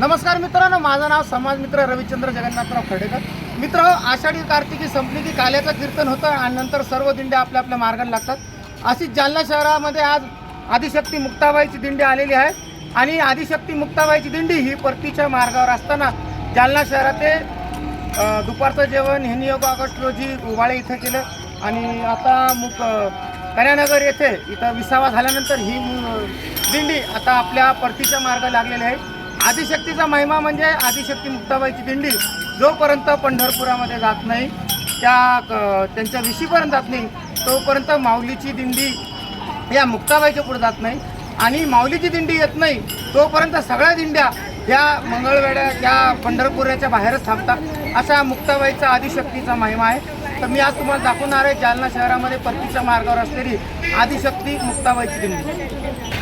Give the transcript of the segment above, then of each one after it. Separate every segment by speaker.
Speaker 1: नमस्कार मित्रांनो माझं नाव समाज मित्र रविचंद्र जगन्नाथराव खडेकर मित्र आषाढी कार्तिकी संपली की काल्याचं कीर्तन होतं आणि नंतर सर्व दिंड्या आपल्या आपल्या मार्गाला लागतात. अशीच जालना शहरामध्ये आज आदिशक्ती मुक्ताबाईची दिंडी आलेली आहे. आणि आदिशक्ती मुक्ताबाईची दिंडी ही परतीच्या मार्गावर असताना जालना शहरात दुपारचं जेवण हे योग ऑगस्ट रोजी उवाळे इथं केलं. आणि आता मुक कन्यानगर येथे इथं विसावा झाल्यानंतर ही दिंडी आता आपल्या परतीच्या मार्गाला लागलेली आहे. आदिशक्तीचा महिमा म्हणजे आदिशक्ती मुक्ताबाईची दिंडी. जोपर्यंत पंढरपुरामध्ये जात नाही त्या त्यांच्या विशीपर्यंत जात नाही तोपर्यंत माऊलीची दिंडी या मुक्ताबाईच्या पुढे जात नाही. आणि माऊलीची दिंडी येत नाही तोपर्यंत सगळ्या दिंड्या या मंगळवेड्या या पंढरपुराच्या बाहेरच थांबतात. असा मुक्ताबाईचा आदिशक्तीचा महिमा आहे. तर मी आज तुम्हाला दाखवणार आहे जालना शहरामध्ये परतीच्या मार्गावर असलेली आदिशक्ती मुक्ताबाईची दिंडी.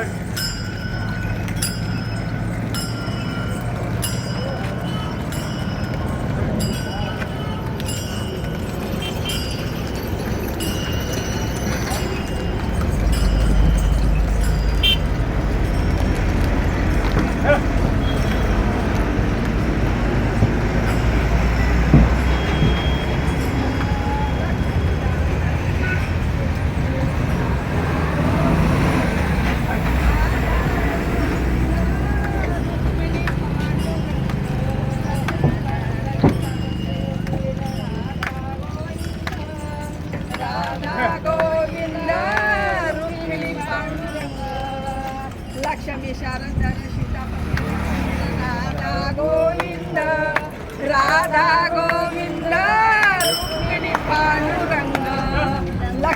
Speaker 2: गोविंद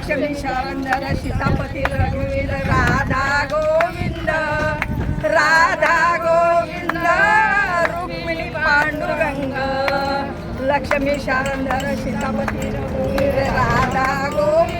Speaker 2: लक्ष्मी शरंदर सीतापती रघुवीर राधा गोविंद राधा गोविंद रुक्मिणी पांडुरंग लक्ष्मी शरंदर सीतापती रघुवीर राधा गोविंद।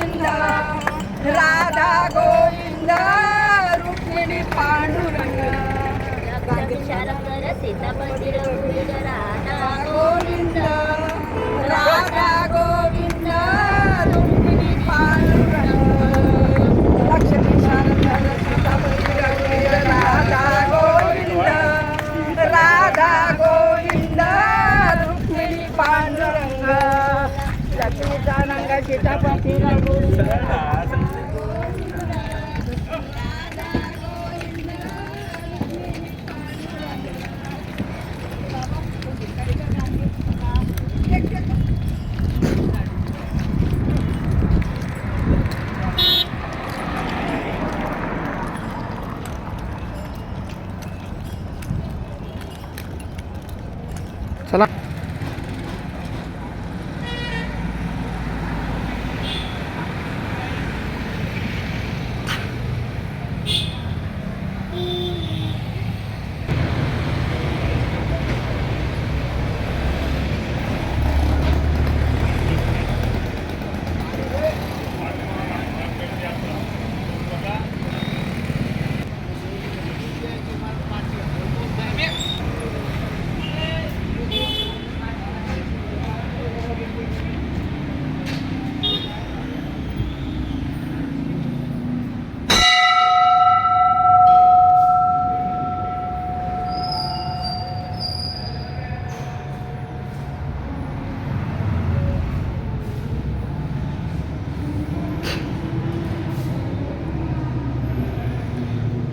Speaker 1: Anak.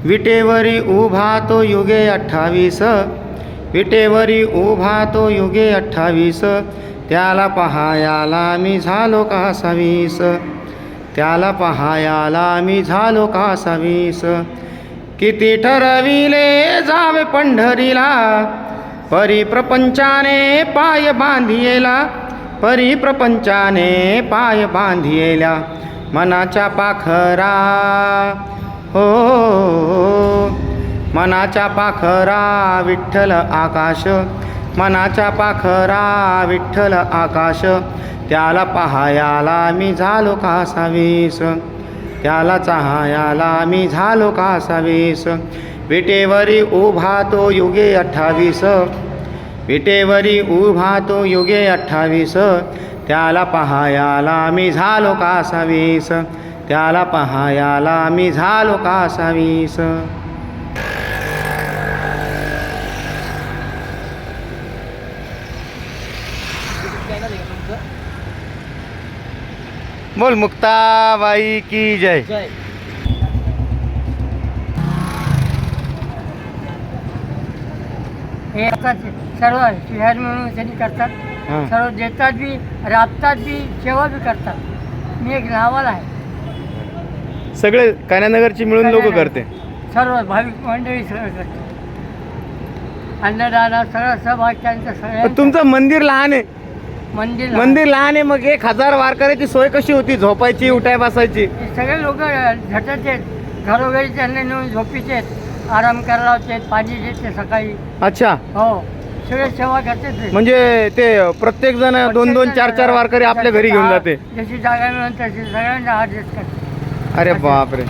Speaker 1: विटेवरी उभा तो युगे अठ्ठावीस. विटेवरी उभा तो युगे अठ्ठावीस. त्याला पहायाला मी झालो का सवीस त्याला पहायाला मी झालो का सवीस किती ठरविले जावे पंढरीला? परी प्रपंचाने पाय बांधियेला. परी प्रपंचाने पाय बांधियेला. मनाच्या पाखरा हो मनाच्या पाखरा विठ्ठल आकाश मनाच्या पाखरा विठ्ठल आकाश त्याला पाहायाला मी झालो का सावीस? त्याला चाहायाला मी झालो का सावीस? विटेवरी उभा तो युगे अठ्ठावीस. विटेवरी उभा तो युगे अठ्ठावीस. त्याला पाहायाला मी झालो का सावीस? त्याला पहायाला मी झालो का सावीस? बोल मुक्ताबाई की जय?
Speaker 3: हे आता सर्व शहर म्हणून त्यांनी करतात. सर्व देतात बी राबतात बी सेवा बी करतात. मी एक नावाला आहे.
Speaker 1: सगळे कान्यानगरची मिळून लोक करते.
Speaker 3: सर्व भाविक मंडळी सगळं करते. अन्नदान सगळं सहभाग त्यांचं
Speaker 1: पण
Speaker 3: सगळ्या
Speaker 1: तुमचं मंदिर लहान आहे.
Speaker 3: मंदिर
Speaker 1: मंदिर लहान आहे मग एक हजार वारकऱ्याची सोय कशी होती? झोपायची उठाय बसायची?
Speaker 3: सगळे लोक झटत आहेत घरोघरी त्यांना नेऊन झोपीचे आहेत आराम करायला लावतात पाणी देते सकाळी.
Speaker 1: अच्छा.
Speaker 3: हो. सगळे सेवा करतात ते.
Speaker 1: म्हणजे ते प्रत्येक जण दोन दोन चार चार वारकरी आपल्या घरी घेऊन जाते.
Speaker 3: जशी जागा मिळून तशी सगळ्यांना ऍडजस्ट करते.
Speaker 1: अरे बापरे.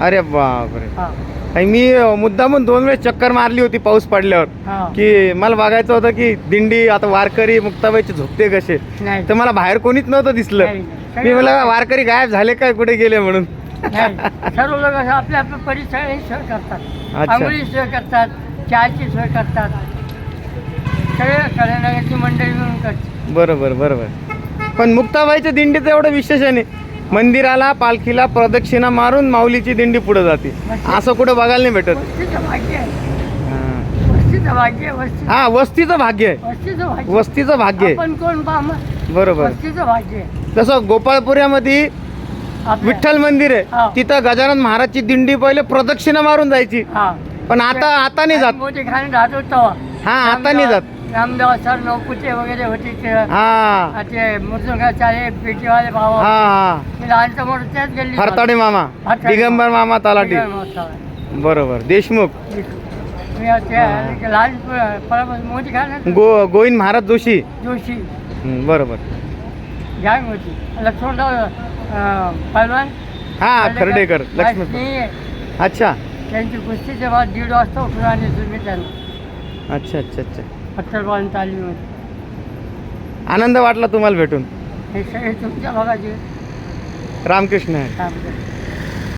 Speaker 1: अरे बापरे.
Speaker 3: हा.
Speaker 1: आणि मी मुद्दामून दोन वेळेस चक्कर मारली होती पाऊस पडल्यावर.
Speaker 3: हा.
Speaker 1: की मला बघायचं होतं की दिंडी आता वारकरी मुक्ताबाईचे झोपते कसे?
Speaker 3: नाही.
Speaker 1: तर मला बाहेर कोणीच नव्हतं दिसलं.
Speaker 3: नाही.
Speaker 1: मी मला वारकरी गायब झाले काय? कुठे गेले म्हणून?
Speaker 3: नाही. सर्व लोक असं आपल्या आपल्या परिसर सोय करतात.
Speaker 1: अच्छा.
Speaker 3: आंघोळी सोय करतात चहाची सोय करतात. सगळे कल्याणची मंडळी म्हणून करते
Speaker 1: बरोबर बरोबर. पण मुक्ताबाईच्या दिंडीचं एवढं विशेष आहे नाही. मंदिराला पालखीला प्रदक्षिणा मारून माऊलीची दिंडी पुढे जाते. असं कुठं बघायला नाही भेटत.
Speaker 3: वस्तीचं भाग्य आहे.
Speaker 1: हा.
Speaker 3: वस्तीचं भाग्य आहे, वस्ती
Speaker 1: वस्तीचं भाग्य आहे.
Speaker 3: वस्तीचं भाग्य
Speaker 1: वस्तीचं भाग्य आहे.
Speaker 3: आपण कोण पाम
Speaker 1: बरोबर.
Speaker 3: वस्तीचं भाग्य आहे.
Speaker 1: तसं गोपाळपुऱ्यामध्ये विठ्ठल मंदिर आहे. तिथं गजानन महाराजची दिंडी पहिले प्रदक्षिणा मारून जायची.
Speaker 3: हा.
Speaker 1: पण आता आता नाही जात.
Speaker 3: मोठी राहत
Speaker 1: हा आता नाही जात.
Speaker 3: रामदेव सर नौकुटे वगैरे होते ते.
Speaker 1: हा.
Speaker 3: ते मृदुंगाचार्य पेटीवाले भाव
Speaker 1: हा हा.
Speaker 3: ते लहानचं मोठं त्याच गेली.
Speaker 1: हरताडे मामा. दिगंबर मामा. तलाठी.
Speaker 3: मी
Speaker 1: बरोबर. देशमुख.
Speaker 3: ते लहान परापासून मोठी खाणे
Speaker 1: गो गोविंद महाराज जोशी.
Speaker 3: जोशी.
Speaker 1: हं, बरोबर.
Speaker 3: गँग होती लक्ष्मणराव अं, पैलवान
Speaker 1: हा खर्डेकर लक्ष्मी अच्छा.
Speaker 3: त्यांची कुस्ती जेव्हा दीड वाजता उठून आणि तुम्ही त्यांना.
Speaker 1: अच्छा अच्छा अच्छा.
Speaker 3: पत्तरबान तालीमध्ये
Speaker 1: आनंद वाटला तुम्हाला भेटून?
Speaker 3: हे सगळे तुमच्या भागाचे.
Speaker 1: रामकृष्ण आहे.